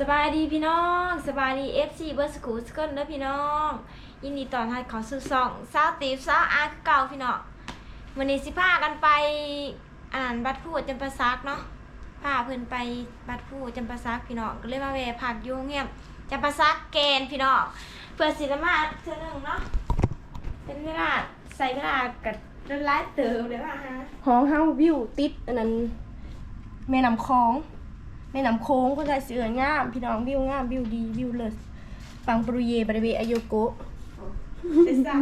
สบายดีพี่น้องสบายดี FC เบอร์สกูสกิลเด้อพี่น้อง ยินดีต้อนรับเขาสู่ช่องสาวตีฟสาวอาร์เก่าพี่น้องวันนี้สิพากันไปอ่านบัตรพูดจำปาซักเนาะพาเพิ่นไปบัตรพูดจำปาซักพี่น้องก็เลยมาแวะพักยู่โรงแรมจำปาซักแกนพี่น้องเพื่อสิได้มาเทื่อหนึ่งเนาะเป็นเวลาใส่เวลากับเดินเติมเลยว่าฮะห้องเฮาวิวติดอันนั้นแม่น้ำคลอง ม่น้ำโค้งก็ได้เสืองาม พี่น้องวิวงามวิวดีวิวเลิศปังปรุเยบริเวณอโยโกะไปซะ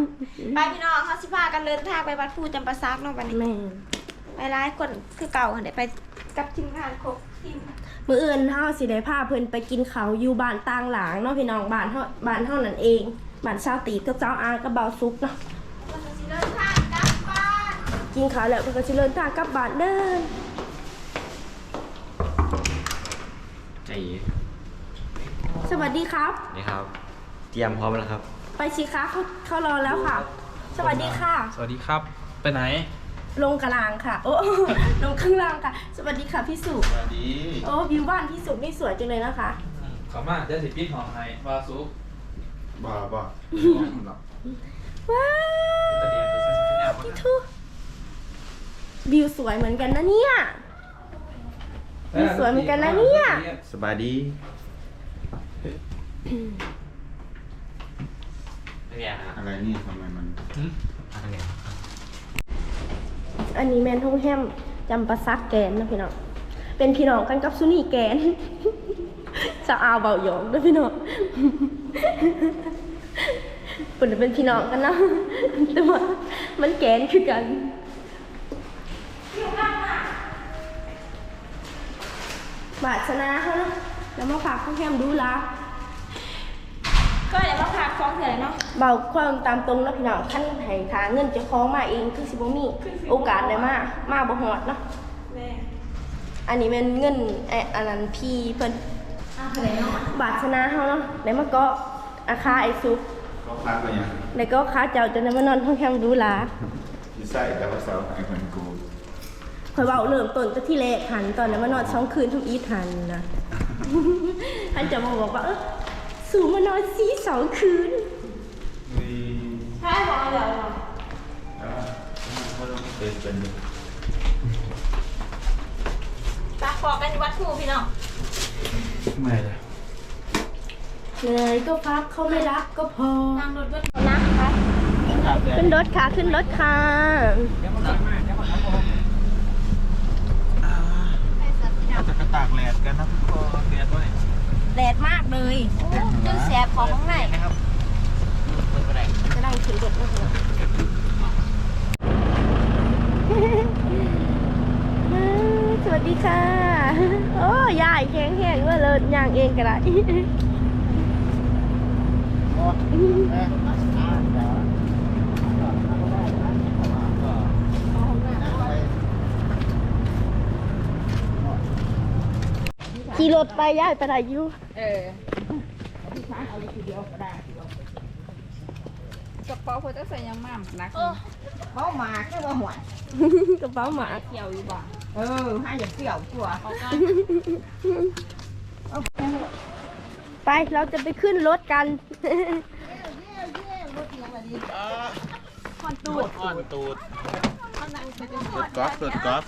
ไปพี่น้องเขาสิพากันเดินทางไปวัดพูจำปาซักเนาะวันนี้ แม่นไปร้ายคนคือเก่าเดี๋ยวไปกับทีมงานครบทีมมื้ออื่นเฮาสิได้พาเพิ่นไปกินข้าวอยู่บ้านต่างหลางเนาะพี่น้องบ้านเฮาบ้านเฮานั่นเองบ้านชาวตีกับเจ้าอากับเบาซุกเนาะคนสิเดินทางกลับบ้าน กินข้าวแล้วเพิ่นก็สิเดินทางกลับบ้านเด้อ ใจสวัสดีครับ นี่ครับ เตรียมพร้อมแล้วครับ ไปสิคะเขาเขารอแล้วค่ะ สวัสดีค่ะ สวัสดีครับ ไปไหน ลงกลางค่ะ โอ้ ลงข้างล่างค่ะ สวัสดีค่ะพี่สุสวัสดีโอ้วิวบ้านพี่สุนี่สวยจังเลยนะคะ ขอมาเดี๋ยวสิปิดหอมให้วาซุกบ้าบ้าว้าตะเดียนไปใช้สิบแนววทุวิวสวยเหมือนกันนะเนี่ย มีสวยเหมือนกันนะเนี่ย สบายดี เนี่ยอะไรนี่ทำไมมันอะไรเนี่ยอันนี้แมนทงแฮมจำปาซักแกนนะพี่น้อง เป็นพี่น้องกันกับซุนี่แกนจะเอาเบาหยองด้วยพี่น้องปุ่นเป็นพี่น้องกันเนาะแต่ว่ามันแกนคือกัน บาทชนะเขาเนาะแล้วมาฝากข้าวแฮมดูละก็เดี๋ยวมาพักฟ้องเถื่อนเนาะเบาความตามตรงแล้วพี่น้องขั้นให้ขาเงินเจะคล้าของมาเองคือสิบ่มีโอกาสได้มามาบ่ฮอดเนาะแม่อันนี้เป็นเงินไอ้อันนั้นพี่เพิ่นอ้าวเถื่อนเนาะบาทชนะเฮาเนาะแล้วมาเกาะอาคาไอ้ซุปก็พักอะไรอย่างแล้วก็ค้าเจ้าจนได้มานอนห้องแคมดูหลาที่ใส่แต่ว่าเสาไอ้คนกู ข่อยเว้าเริ่มต้นแต่ที่แรกหันตอนนั้นมานอนสองคืนทุกอีทันนะท่านจะมาบอกว่าเออสูมานอนซีสองคืนมีใช่บอกเอาเดี๋ยวเหรอเขาต้องเป็นเป็นไปขอกันที่วัดพูพี่น้องไม่เลยเหนื่อยก็พักเขาไม่รักก็พอ นั่งรถบัสนะคะขึ้นรถค่ะ ขึ้นรถค่ะจะกระตากแหลดกันนะทุกคนแดดด้วย แดดมากเลย จนแสบ ของข้างในนะครับเปิดไปไหนจะนั่งขึ้นรถนะคะสวัสดีค่ะ โอ้ยายแข็งแข็งว่าเลยย่างเองก็ได้ขี่รถไปย่ายไปไหนอยู่ กระเป๋าเพื่อจะใส่ยังมั่มนักเมาหมากแค่ว่าหัวกระเป๋าหมาเที่ยวอยู่บ่เออให้อย่าเปรี้ยวตัวไปเราจะไปขึ้นรถกันอ่อนตูดอ่อนตูดรถกอล์ฟรถกอล์ฟ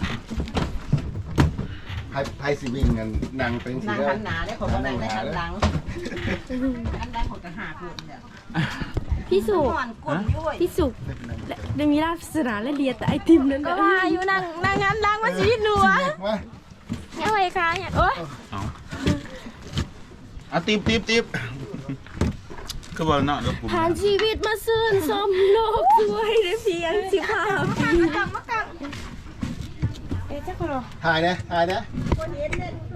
ไพ่ไพ่สิวิ่งกันนั่งเป็นสีนางเด้อหันหนาได้ของนางได้หันหลัง อันได้ของกระหาคุณเนี่ยพี่สุก่อนกดด้วยพี่สุและได้มีราศาสนาและเรียนแต่ไอติมนั่นก็แหละว่าอยู่นั่งนั่งงานล้างมาชีวิตหนูอะว่ายังไงคะเนี่ยโอ๊ยอะตีบตีบตีบคือว่าเนาะแล้วผมผ่านชีวิตมาซื่นสมโลกสวยได้เพียงสิบห้าปีกังมากังเอ๊ะเจ้าคนเหรอถ่ายนะถ่ายนะนี่เด้หนูถ่าย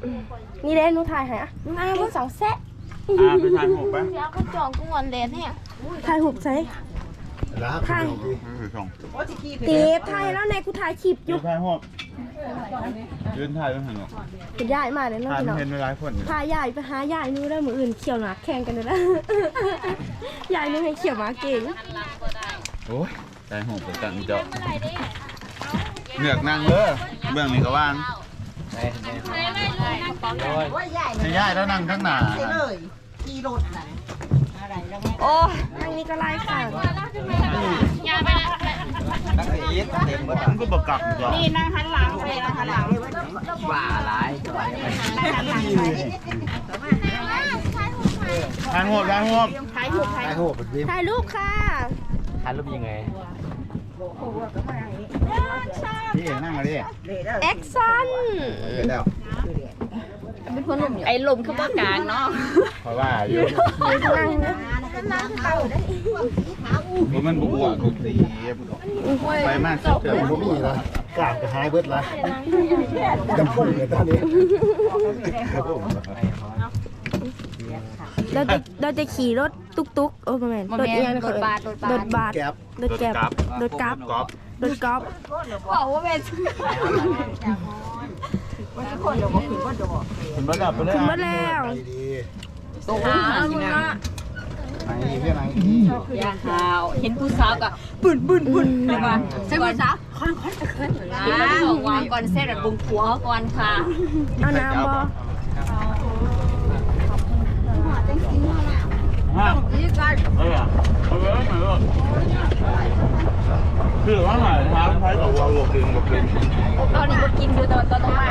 ให้อะหนูถ่ายให้สองแซะอ่าไปถ่ายหกปะเดี๋ยวเขาจองกุ้งวันเลนเนี่ยถ่ายหุบใส่แล้วถ่ายส่งโอ้ที่ขี้เต็บถ่ายแล้วในกูถ่ายคลิปอยืยู่นถ่ายหกยืนถ่ายต้องหันหรอกคุณยายมาเลยเนาะถ่ายพี่น้องเห็นเวลาผลพายายไปหายายหนูได้มืออื่นเขี่ยวหนักแข่งกันเลยนะยายหนูให้เขี่ยวหมาเก่งโอ้ยถ่ายหกไปตั้งเจาะเหนือกนั่งเด้อเบื้องนี้ก็ว่าง เให้ย่ายแล้วนั่งข้างหน้าเลยขี่รถน่ะอะไรแล้วโอ้ทางนี้ก็ไล่ค่ะตั้งแต่อีทเต็มหมดมันก็บกับดีกว่านี่นั่งหันหลังเลยนั่งหันหลังเลยว่าหลายทางหัวทางหัวถ่ายรูปถ่ายหัวเป็นวิมถ่ายรูปค่ะถ่ายรูปยังไงพี่เอ๋นั่ งมาดิแอคชั่นเห็นแล้วไอ้ลมคือบ่กลางเนาะเพราะว่าอยู่นั่งนะผมมันบุกอะทุกทีไปมากสุดเดี๋ยวผมมีละกลางจะหายเบิดละจำพุ่งเลยตอนนี้ เราจะเราจะขี่รถตุ๊กตุ๊กโอ้ประมาณรถเอียงรถบาทรถบาทแก๊บรถแก๊บรถกราฟกอล์ฟรถกอล์ฟบอกว่าเป็นถึงระดับไปเลยถึงมาแล้วดีหามึงเนาะๆไหนเพื่อนไหนที่อย่าหาวเห็นผู้สาวก็บึ้นบึ้นบึ้นไปว่าใช่ผู้สาวค่อนค่อนค่อนวางก่อนเสร็จบุงผัวก่อนค่ะเอาน้ำบอ คือว่าหมายท้าท้ายกับวางหลบดึงหลบดึงตอนนี้ก็กินดูตอนตอนต้องมา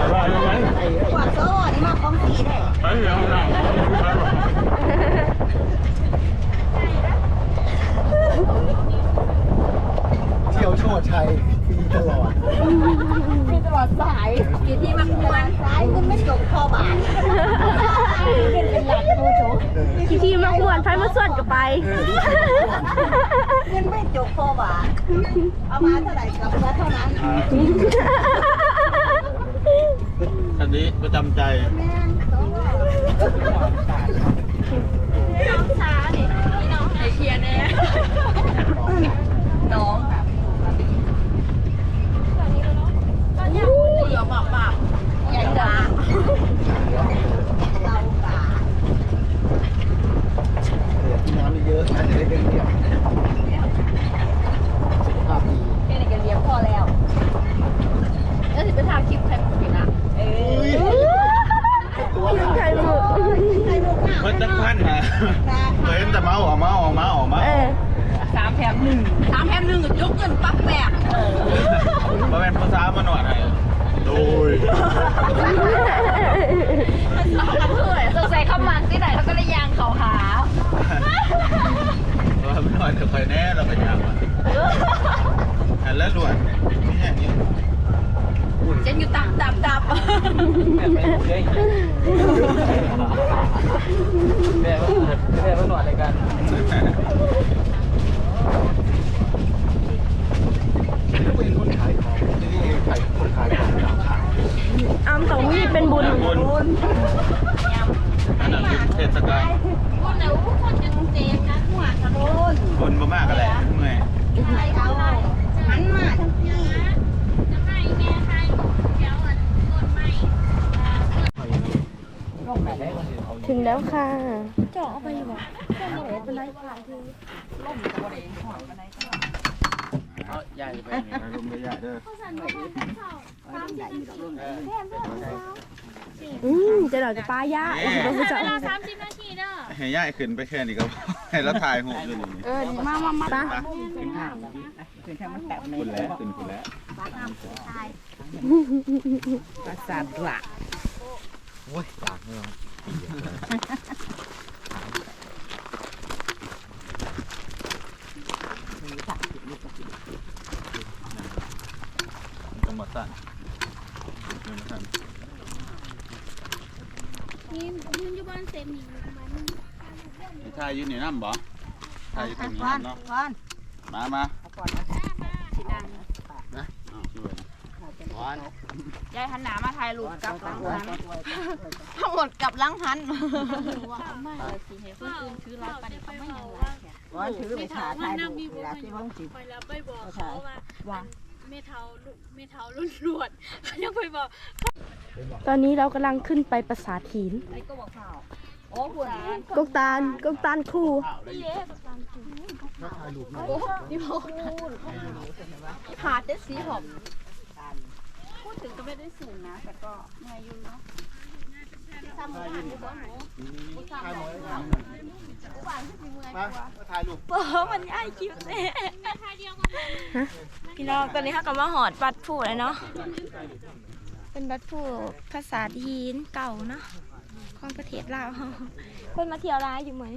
อะไรยังไงกว่าโซ่นี่มาของสีได้ไปเดี๋ยวนั่งเที่ยวโชดชัยฟรีตลอด กินที่มักมวน สายคุณไม่จบพอบาท ขี่ขี่มาขวนไฟมาส่วนกับไป เงินไม่จบพอบาทเอามาเท่าไหร่กับเงินเท่านั้นอันนี้ประจำใจไอเชียร์แน่น้องเหลือหมากหมากใหญ่จ้า ที่น้ำเยอะนะจะได้เรียบเรียบสุขภาพดี แค่นี้ก็เลี้ยงพอแล้วแล้วสิไปทำคลิปใครผมกินอะเออ ไข่หมึก เพิ่นตั้งพันนะเคยเห็นแต่เมาออกมาออกมาออกมา เออ สามแถมหนึ่งสามแถมหนึ่งก็ยกเงินปั๊บแบก มาเป็นภาษามาหน่อยไหนโดย สงสัยเข้ามันที่ไหนเขาก็ได้ยางเขาหา ว่าไม่หน่อยเดี๋ยวคอยแน่เราไปถามอะอันแล้วด่วนนี่อย่างนี้ เจนอยู่ตับตับตับ แม่ไม่เลยแม่ว่าแม่ว่าหนวดอะไรกัน เป็นคนขายของนี่ขายคนขายของตามทาง อ้ำต้องมีเป็นบุญ บุญอันนั้นเป็นเทศกาลบุญมามากอะไรเมื่อย หันมาทั้งที ถึงแล้วค่ะ เอาใหญ่ไป ลมใหญ่เด้อ อื มจะเราจะป้ายะโอ้โหเราจะให้ย่ายขึ้นไปแค่นี้ก็พอให้เราถ่ายหูอยู่นี่เออมามามาป้าขึ้นทางขึ้นทางมันแตกคุณแล้วขึ้นคุณแล้วประสาทหลักโอ้ยปากเนาะจังหวัดสั่นจังหวัดสั่นยื นยืนอยู่บนเซมีประมาณนี้ให้ถ่ายยืนในน้ำบ่ถ่ายอยู่ตรงนี้ก่อนเนาะก่อนมามาสินังนะอ้าวช่วยร้อนยายหันหนามาถ่ายรูปกับหลังหันทั้งหมดกับหลังหันว่าเอามาสิให้คนอื่นถือรับปันเขาไม่ยังไรก่อนถือไปถ่ายถ่ายดูเวลาที่พ้องสิคอยแล้วไปบอกเขาว่า เมทาเมทาลุ่นรวดยังไปบอกตอนนี้เรากำลังขึ้นไปปราสาทหินโอ้คุณกกตาลกกตาลคู่หาดเด็ดสีหอมพูดถึงก็ไม่ได้สูงนะ แต่ก็เมื่อยอยู่เนาะทำงานอยู่บ้านห นูถ่ายหมดเลยครับมามาถ่ายรูปเบอร์มันง่ายคิวเซ่พี่น้องตอนนี้เขาก็มาหอดบัตรผูแล้วเนาะ เป็นบัตรผูภาษาจีนเก่าเนาะของประเทศลาวเฮาคนมาเที่ยวร้ายอยู่เหมือน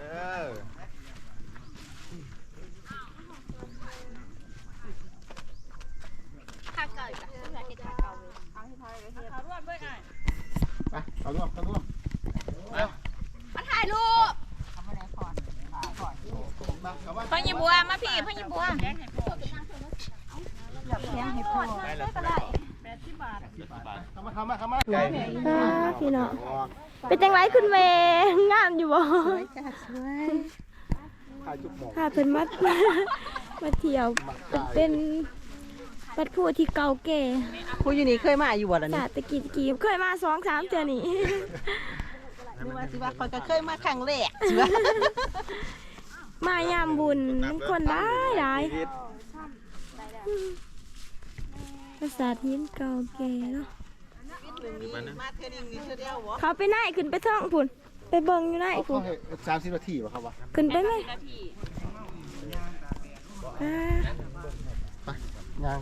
เออ ค่าเก่าอีกแล้วค่าเก่าเลย ไป เอาร่วมเอาร่วมมาถ่ายรูปมาเข้ามาพ่อยิบัวมาพี่พ่อยิบัวได้แล้วก็ได้เข้ามาเข้ามาเข้ามาไก่พี่น้องเป็นจังไรคุณเมย์งามอยู่บ่ถ่ายจุกหมอก ค่ะเพิ่นมา มาเที่ยวเป็น วัดพูที่เก่าแก่ผู้อยู่นี่เคยมาอยู่บ่ล่ะศานี่สตร์ตะกี้ตะกี้เคยมาสองสามเทื่อนี่นึกว่าสิว่าคอยก็เคยมาครั้งแรกสิว่ามายามบุญมันคนร้ายร้ายภาษาทีนเก่าแก่เนาะมาเทื่อนึงนี่เทื่อเดียวบ่เขาไปไหนขึ้นไปท่องพุ่นไปเบิ่งอยู่ไหนเอาพุ่เข้านให้สามสิบนาทีป่ะครับวะขึ้นไปไหม อ่างาน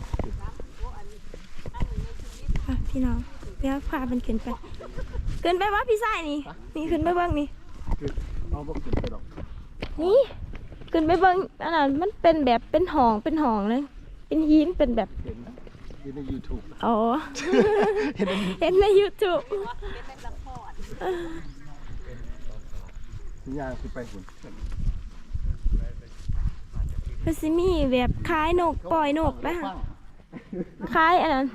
อะพี่น้องเดี๋ยวพามันขึ้นไปขึ้นไปว่าพี่ชายนี่ นี่ขึ้นไปเบิ่งนี่คือเอาบ่ขึ้นไปหรอกนี่ขึ้นไปเบิ่งอันนั้นมันเป็นแบบเป็นหองเป็นหองเลย เป็นหินเป็นแบบเห็นนะอยู่ใน YouTube อ๋อเห็นในเห็นใน YouTube งานคือไปหุ่น มันสิมีแบบคล้ายนกปล่อยนกนะคะคล้ายอันนั้น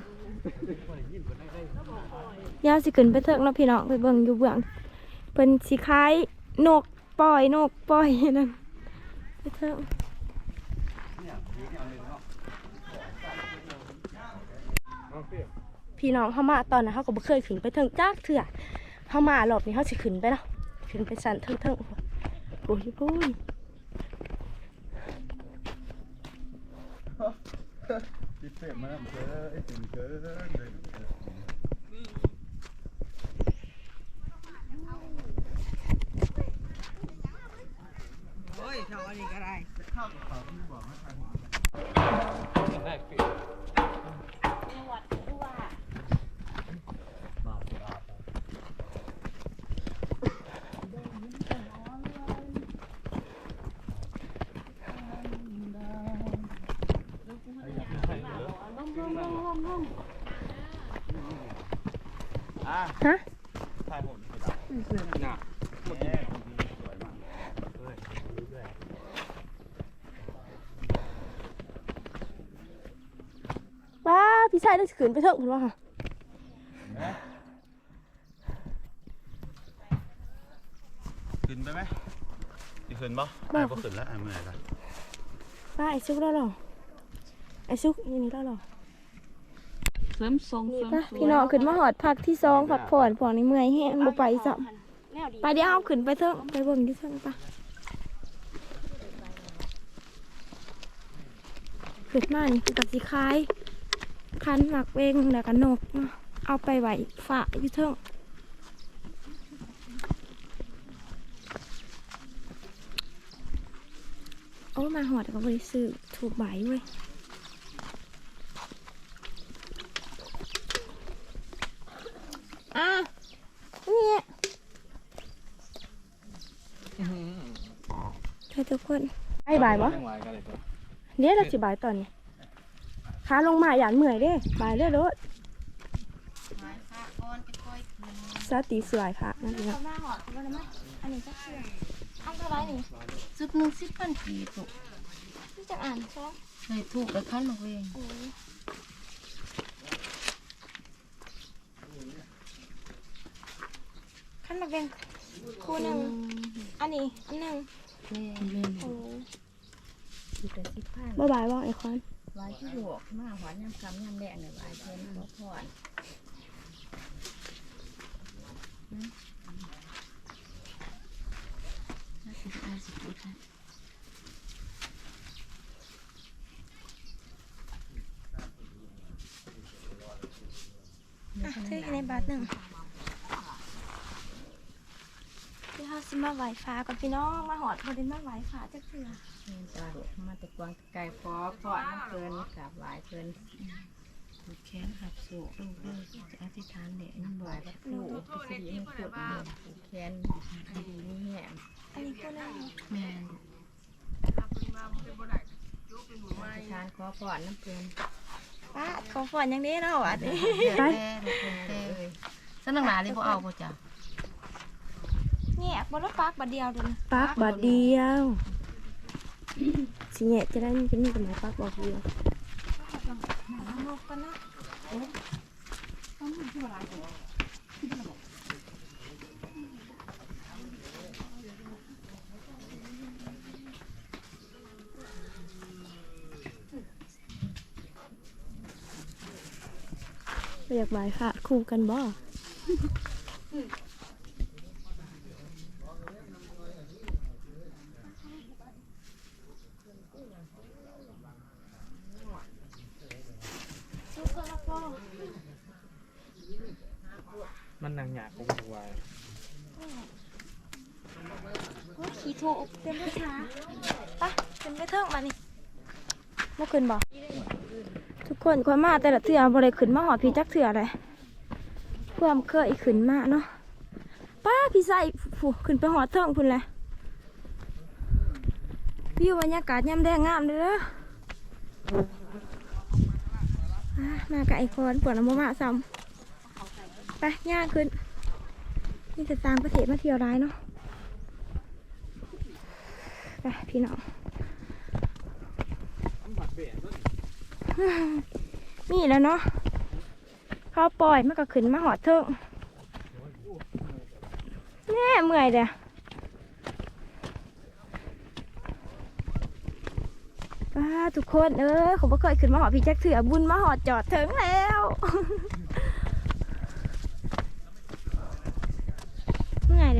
ยาวสิขึ้นไปเถิกเนาะพี่น้องไปเบิ่งอยู่เบื้องเพิ่นสิคล้ายนกปล่อยนกปล่อยนั่นไปเถิกพี่น้องเขามาตอนนั้นเขาก็บ่เคยขึ้นไปเทิงจักเถื่อเขามารอบนี้เขาสิขึ้นไปเนาะขึ้นไปสันเทิงเทิงโอ้ยโอ้ย พิเศษมากเลยถึงเกินเลยโอ้ยเท่าอันนี้ก็ได้ฮ พี่ชายต้องสิขึ้นไปเทิงพุ่นว่าค่ะขึ้นไปไหมจะขึ้นบ่ได้บ่ขึ้นแล้วไอ้เมื่อยละว้าไอ้ซุกแล้วเหรอไอ้ซุกนี่นี่แล้วเหรอเสริมทรงเสริมไปพี่น้องขึ้นมาหอดพักที่สองพักผ่อนผ่อนในเมื่อยแห้งบ่ไปซ้ำไปเดี๋ยวเอาขึ้นไปเถิงไปเบิ่งที่เถิงปะขึ้นมานี่คือกับสีคล้าย คันหมักเวงแล้วก็นกเนาะเอาไปไหวฝาอยู่เถิงโอ้มาหอดก็บริสุทธิ์ถูกใบเว้ยอะเนี่ยเธอทุกคนไอ้บายบ่เดี๋ยวเราสิบายตอนนี้ ขาลงมาอย่าเหนื่อยเด้บายเด้อรถสติสวยค่ะนั่นเองเขาหน้าหอดเขาเลยไหมอันนี้ก็เชื่ออันเท่าไรนี่สุดหนึ่งสิบพันกีบที่จะอ่านใช่ไหมเลยถูกแล้วขั้นมาเวงโอ้ยขั้นมาเป็นคู่หนึ่งอันนี้อันหนึ่งเล่นเล่นโอ้ยสุดแต่สิบพันบ๊ายบายว่าไอ้คอน หลายที่หวกมากหวานย่ำคำน้ำแดงเนี่ยหลายเพิ่นขอพรถืออยู่ในบาทหนึ่ง สิมาไหวฟ้ากับพี่น้องมาหอดพอดีมาไหวฟ้าจักเถื่อจ้ามาแต่กวางไก่ฟอฟอน้ำเกินกับหลายเกินผูกแขนหักโศกลูกเลยจะอธิษฐานเนี่ยนี่บ่อยแล้วผูกที่สิริให้กดผูกแขนดีนี่แหมอันนี้พูดได้ไหมแม่อธิษฐานขอพรน้ำเกินป้าขอฝนยังได้เนาะอันนี้ไปเลยสนังหลาเลยบ่เอาบ่จ้ะ เนี่ยบนรถปักบัดเดียวเดูปักบาทเดียวสิแหะจะได้มีเป็นมีแต่หมายปักบอกเดียวนกกันนะไปอยากหมายค่ะคู่กันบ่ ชุกกันแล้วพ่อ มันนางหยาคงถวายโอ้ยขี่ถูกเต็มด้วยช้าไปเป็นไปเถิงมานี่เมื่อคืนบ่ทุกคนความมาแต่ละเทื่อบ่ได้ขึ้นมาหอดพี่จักเทื่อเลยความเคยขึ้นมาเนาะป้าพี่ใส่ผู้ขึ้นไปหอดเทิงพุ่นเลยวิวบรรยากาศยามแดงงามเด้ออะมากับไอคอนปวดน้ำมาซ้ำ ไปย่างขึ้น นี่จะตางประเทศมาเที่ยวร้ายเนาะไปพี่น้องนี่แล้วเนาะเขาปล่อยมันก็ขึ้นมาหอดเทิงแน่เมื่อยเด้อป้าทุกคนเออผมก็เคยขึ้นมาหอดพี่แจ็คเถื่อบุญมาหอดจอดถึงแล้ว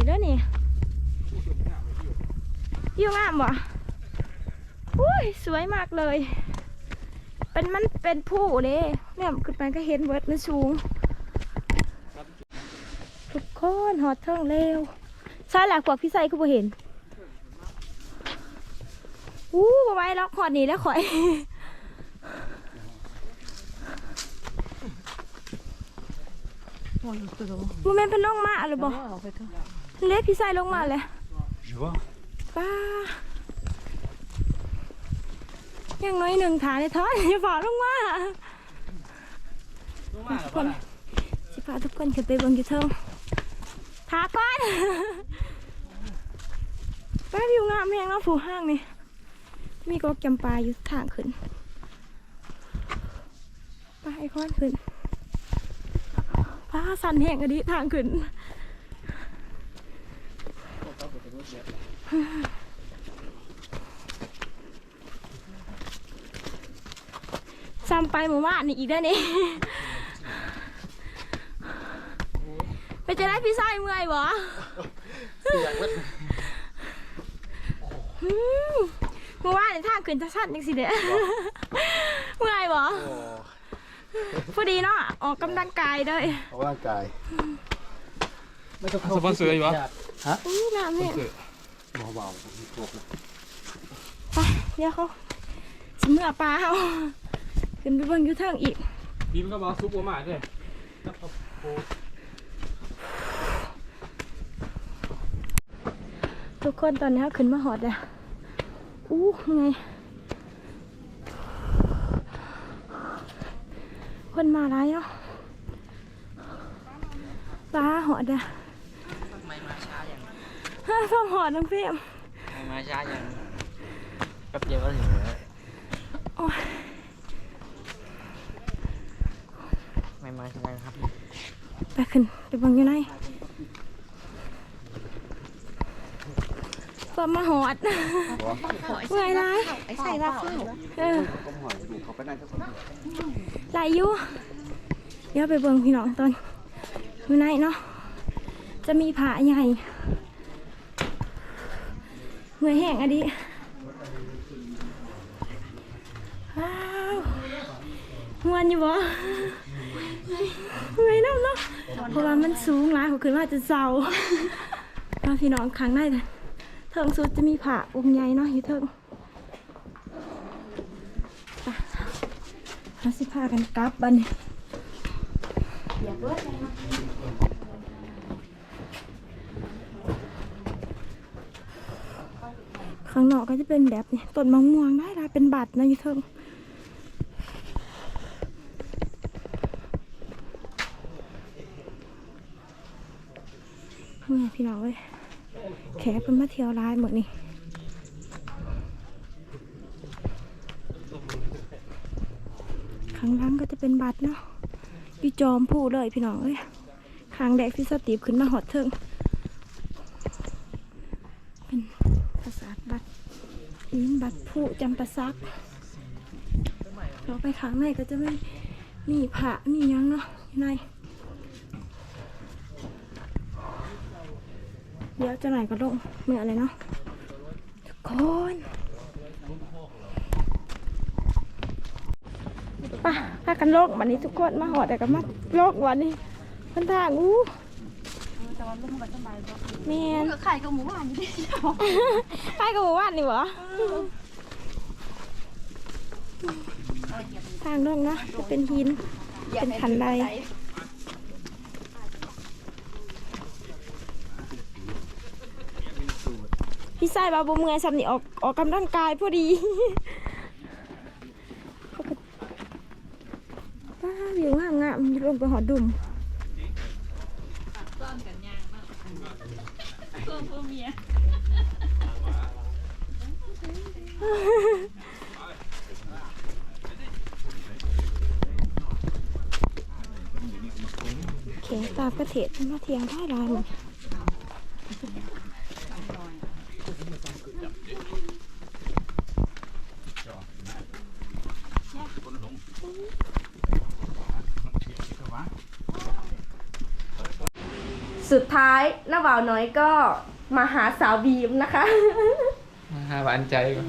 เมื่อยเลยเด้อนี่วิวงามบ่อุ้ยสวยมากเลย เป็นมันเป็นผู้เด้เนี่ยขึ้นไปก็เห็นเวิร์ดมันสูง ทุกคนหอดเทิงเร็วใช่หลักพวกพี่ใส่คือบ่เห็นอู้บ่ไหว้ล็อกหอดนี่แล้วข่อยบ่แม่นเพิ่นลงมาหรือบ่ เล็กพี่ใส่ลงมาเลยป้ายังน้อยหนึ่งฐานในท้อนอย่าฝ่าลงมาทุกคนสิพาทุกคนขึ้นไปเบิ่งอยู่เทิงทาก่อนป้าวิวงามแหงเนาะผูห้างนี่ มีก็จำปาอยู่ทางขึ้นไปไอคอนขึ้นป้าสันแหงอดีทางขึ้น ซ้ำไปหมู่บ้านนี่อีกได้อนี่ไปจะได้พี่ชายเมื่อยบ่อืมเมื่อวานในทางขึ้นจะสั้นจังสิเด้อเมื่อยบ่พอดีเนาะออกกำลังกายเด้วยออกกำลังกายไม่ต้องเข้าสปอนเซอร์อยู่วะ อู้น้ำเนี่ยเบาๆจบเลยไปเดี๋ยวเขาสิเมื่อปลาเขาขึ้นไปเบิ่งอยูเทิงอีกบีมก็บอกซุปหัวหมาด้วยทุกคนตอนนี้เขาขึ้นมาหอดอะอู้ไง คนมาแล้วเนาะปลาหอดอะ ไม่มาช้าอย่าง ฮ่าฟ้าหอดน้องเพียมไม่มาช้าอย่างแป๊บเดียวก็ถึงแล้วโอ้ยไม่มาช้าครับไปขึ้นไปเบังอยู่ไหนก็มาหอดเมื่อยไรไอ้ใส่ลาข้าวเออก็หอยดูเขาไปนั่งสักคนไหลอยู่เดี๋ยวไปเบิ่งพี่น้องตอนอยู่ไหนเนาะจะมีผาใหญ่เมื่อยแห้งอะดิว้าวมวนอยู่บ่เมื่อยน้ำเนาะเพราะว่ามันสูงหลายขาขึ้นมาจะเศร้ามาพี่น้องข้างในน่ะเทิงสุดจะมีผ้าองค์ใหญ่เนาะอยู่เทิงเราสิพากันกลับบัดนข้างนอกก็จะเป็นแบบนี้ต้นมะม่วงได้ละเป็นบัตรนะยูเทิงเมื่อพี่น้องเว้ยแขกเพิ่นมาเที่ยวร้ายหมดนี่ข้างหล่างก็จะเป็นบัตรเนาะอยู่จอมผู้เลยพี่น้องเอ้ยข้างแดกที่สตีฟขึ้นมาหอดเทิงเป็นปราสาทบัตรอิ นบัตรผู้จำปาซักเราไปข้างในก็จะไม่มีพระมีหยังเนาะอยู่ในเดี๋ยวจะไหนก็ลงเมื่ออะไรเนาะทุกคนไป่ะพากันโลกวันนี้ทุกคนมาหอดแต่ก็มาโลกวันนี้มันทางอู้แมนก็ไข่กับหมูหวานอยู่ดิไปกับหมู่บ้านนี่หวะ ทางลงนะจะเป็นหิน เป็นขันไดพี่ชายบาบเมื่อยสำนี่ออกออกกำลังกายพอดีป้าวิวงามงามๆลงไปหอดุ่มเขตามก ระเทศมาเทียงได้หลายหมดสุดท้ายน้าบ่าวน้อยก็มาหาสาวบีมนะคะหาหวานใจก่อน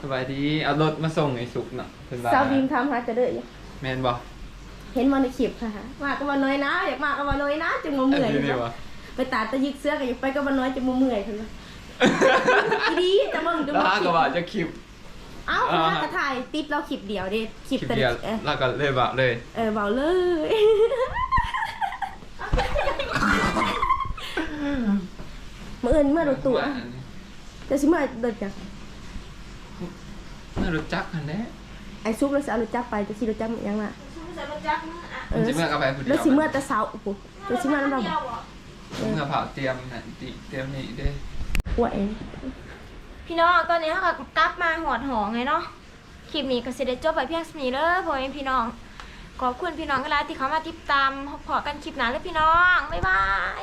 สบายดี เอารถมาส่งไอ้สุกเนาะเพิ่นว่าสาวบีมทำหาจะเด้อแม่นบ่ เห็นมาในคลิปค่ะมากับวันน้อยนะอยากมากับวันน้อยนะจึงมาเมื่อยดีๆวะไปตัดตะยิกเสื้อกันอยากไปกับวันน้อยจึงมาเมื่อยค่ะอีดีจะมึงจะแล้วมาฮาก็ว่าจะคลิปเอ้าอ่ากระถ่ายติดเราคลิปเดียวเด็คลิปคลิปแต่เดียวเออแล้วก็เลยบะเลย เออเบาเลยเมื่อเอินเมื่อรถตัวจะสิเมื่อเดินจากน่ารู้จักกันแน่ไอ้ซุปเราจะเอารถจักรไปจะขี่รถจักรยังล่ะ เอมันอจะเมื่อกาแฟผู้เดีแล้ยววสิเมื่อแต่เช้าโอ้โหเราสิเมื่อน้ำเราบอกเมื่อเผาเตรียมนั่นติเตรียมนี่เด้ป่วยพี่น้องตอนนี้เขาก็กลับมาหอดหอไงเนาะคลิปนี้ก็สิได้จบไปเพียงสมีเด้อพ่อแม่พี่น้อง ขอบคุณพี่น้องกันหลายที่เขามาติดตามพอกันคลิปหน้าเลยพี่น้อง บ๊ายบาย